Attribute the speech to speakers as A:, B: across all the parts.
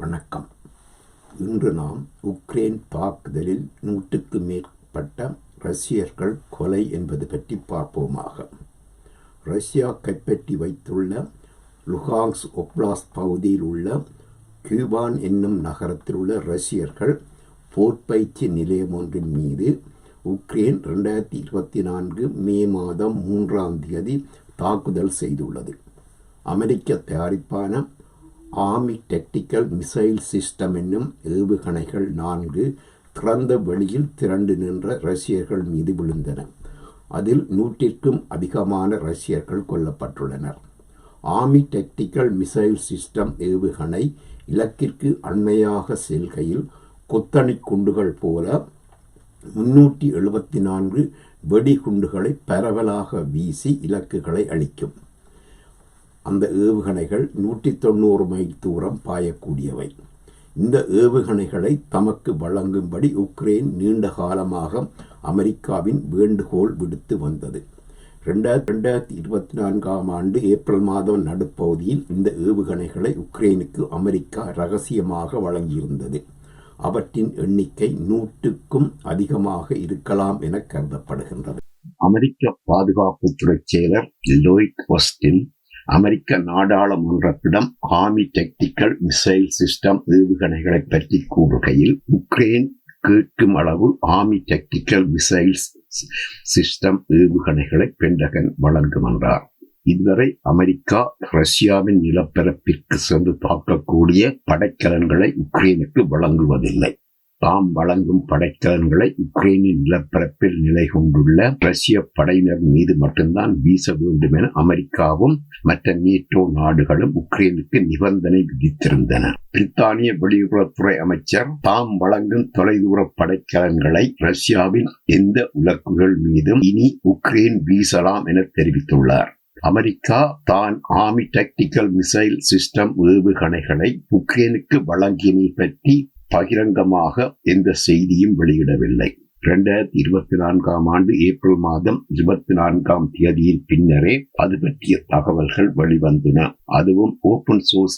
A: வணக்கம். இன்று நாம் உக்ரைன் தாக்குதலில் நூற்றுக்கு மேற்பட்ட ரஷ்யர்கள் கொலை என்பது பற்றி பார்ப்போமாக. ரஷ்யா கைப்பற்றி வைத்துள்ள லுகாங்ஸ் ஒப்லாஸ்ட் பகுதியில் உள்ள கியூபான் என்னும் நகரத்தில் உள்ள ரஷ்யர்கள் போர்பயிற்சி நிலையம் ஒன்றின் மீது உக்ரைன் ரெண்டாயிரத்தி இருபத்தி நான்கு மே மாதம் மூன்றாம் தேதி தாக்குதல் செய்துள்ளது. அமெரிக்க தயாரிப்பான ஆர்மி டெக்டிக்கல் மிசைல் சிஸ்டம் என்னும் ஏவுகணைகள் நான்கு திறந்த வெளியில் திரண்டு நின்ற ரஷ்யர்கள் மீது விழுந்தன. அதில் நூற்றிற்கும் அதிகமான ரஷ்யர்கள் கொல்லப்பட்டுள்ளனர். ஆர்மி டெக்டிக்கல் மிசைல் சிஸ்டம் ஏவுகணை இலக்கிற்கு அண்மையாக செல்கையில் கொத்தணி குண்டுகள் போல முன்னூற்றி எழுபத்தி நான்கு வெடிகுண்டுகளை பரவலாக வீசி இலக்குகளை அளிக்கும். அந்த ஏவுகணைகள் நூற்றி தொண்ணூறு மைல் தூரம் பாயக்கூடியவை. இந்த ஏவுகணைகளை தமக்கு வழங்கும்படி உக்ரைன் நீண்ட காலமாக அமெரிக்காவின் வேண்டுகோள் விடுத்து வந்தது. ரெண்டாயிரத்தி ரெண்டாயிரத்தி இருபத்தி நான்காம் ஆண்டு ஏப்ரல் மாதம் நடுப்பகுதியில் இந்த ஏவுகணைகளை உக்ரைனுக்கு அமெரிக்கா ரகசியமாக வழங்கியிருந்தது. அவற்றின் எண்ணிக்கை நூற்றுக்கும் அதிகமாக இருக்கலாம் என கருதப்படுகின்றது.
B: அமெரிக்க பாதுகாப்புத்துறை செயலர் லோயிட் ஒஸ்டின் அமெரிக்க நாடாளுமன்றத்திடம் ஆர்மி டெக்டிக்கல் மிசைல் சிஸ்டம் ஏவுகணைகளை பற்றி கூறுகையில் உக்ரைன் கேட்கும் அளவு ஆர்மி டெக்டிக்கல் மிசைல்ஸ் சிஸ்டம் ஏவுகணைகளை பெண்டகன் வழங்கும் என்றார். இதுவரை அமெரிக்கா ரஷ்யாவின் நிலப்பரப்பிற்கு சென்று தாக்கக்கூடிய படைக்கலன்களை உக்ரைனுக்கு வழங்குவதில்லை. தாம் வழங்கும் படைக்கலன்களை உக்ரைனின் நிலப்பரப்பில் நிலை கொண்டுள்ள ரஷ்ய படையினர் மீது மட்டும்தான் வீச வேண்டும் என அமெரிக்காவும் மற்ற நேட்டோ நாடுகளும் உக்ரைனுக்கு நிபந்தனை விதித்திருந்தன. பிரித்தானிய வெளியுறவுத்துறை அமைச்சர் தாம் வழங்கும் தொலைதூர படைக்கலன்களை ரஷ்யாவின் எந்த உலக்குகள் மீதும் இனி உக்ரைன் வீசலாம் என தெரிவித்துள்ளார். அமெரிக்கா தான் ஆமி டாக்டிக்கல் மிசைல் சிஸ்டம் ஏவுகணைகளை உக்ரைனுக்கு வழங்கியமை பற்றி பகிரங்கமாக எந்த செய்தியும் வெளியிடவில்லை. இரண்டாயிரத்தி இருபத்தி நான்காம் ஆண்டு ஏப்ரல் மாதம் இருபத்தி நான்காம் தேதியின் பின்னரே அது பற்றிய தகவல்கள் வெளிவந்தன. அதுவும் ஓபன் சோர்ஸ்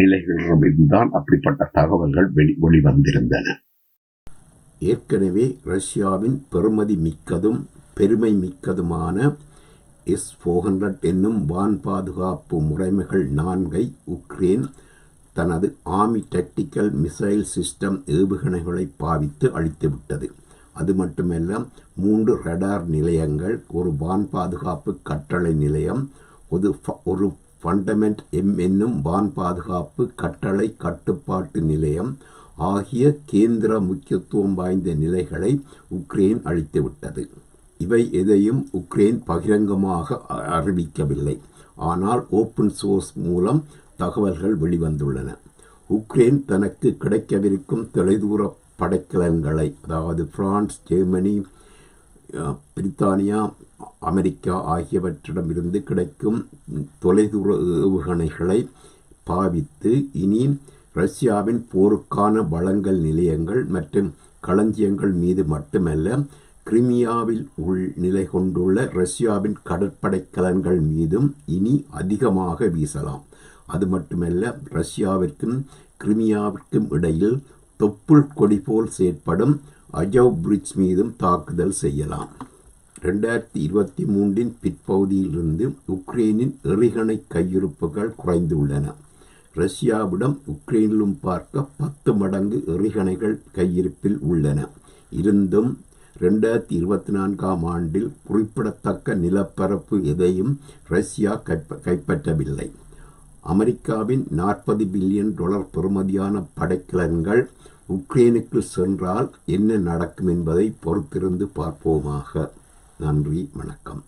B: நிலைகளிடமிருந்தான் அப்படிப்பட்ட தகவல்கள் வெளி வெளிவந்திருந்தன.
A: ஏற்கனவே ரஷ்யாவின் பெருமதி மிக்கதும் பெருமை மிக்கதுமான எஸ் ஃபோர் ஹண்ட்ரட் என்னும் வான் பாதுகாப்பு முறைமைகள் நான்கை உக்ரைன் தனது ஆமி டெக்டிக்கல் மிசைல் சிஸ்டம் ஏவுகணைகளை பாவித்து அழித்துவிட்டது அது மட்டுமல்ல மூன்று ரடார் நிலையங்கள் ஒரு வான் பாதுகாப்பு கட்டளை நிலையம் ஒரு ஒரு ஃபண்டமெண்ட் எம் என்னும் வான் பாதுகாப்பு கட்டளை கட்டுப்பாட்டு நிலையம் ஆகிய கேந்திர முக்கியத்துவம் வாய்ந்த நிலைகளை உக்ரைன் அழித்துவிட்டது இவை எதையும் உக்ரைன் பகிரங்கமாக அறிவிக்கவில்லை. ஆனால் ஓப்பன் சோர்ஸ் மூலம் தகவல்கள் வெளிவந்துள்ளன. உக்ரைன் தனக்கு கிடைக்கவிருக்கும் தொலைதூர படைக்கலன்களை அதாவது பிரான்ஸ் ஜெர்மனி பிரித்தானியா அமெரிக்கா ஆகியவற்றிடமிருந்து கிடைக்கும் தொலைதூர ஏவுகணைகளை பாவித்து இனி ரஷ்யாவின் போருக்கான வளங்கள் நிலையங்கள் மற்றும் களஞ்சியங்கள் மீது மட்டுமல்ல கிரிமியாவில் உள் நிலை கொண்டுள்ள ரஷ்யாவின் கடற்படை கலன்கள் மீதும் இனி அதிகமாக வீசலாம். அது மட்டுமல்ல ரஷ்யாவிற்கும் கிரிமியாவிற்கும் இடையில் தொப்புள் கொடி போல் செயற்படும் அஜவ் பிரிட்ஜ் மீதும் தாக்குதல் செய்யலாம். ரெண்டாயிரத்தி இருபத்தி மூன்றின் பிற்பகுதியிலிருந்து உக்ரைனின் எறிகணை கையிருப்புகள் குறைந்துள்ளன. ரஷ்யாவிடம் உக்ரைனிலும் பார்க்க பத்து மடங்கு எறிகணைகள் கையிருப்பில் உள்ளன. இருந்தும் ரெண்டாயிரத்தி இருபத்தி நான்காம் ஆண்டில் குறிப்பிடத்தக்க நிலப்பரப்பு எதையும் ரஷ்யா கைப்ப கைப்பற்றவில்லை. அமெரிக்காவின் நாற்பது பில்லியன் டாலர் பெறுமதியான படைக்கலன்கள் உக்ரைனுக்கு சென்றால் என்ன நடக்கும் என்பதை பொறுத்திருந்து பார்ப்போமாக. நன்றி வணக்கம்.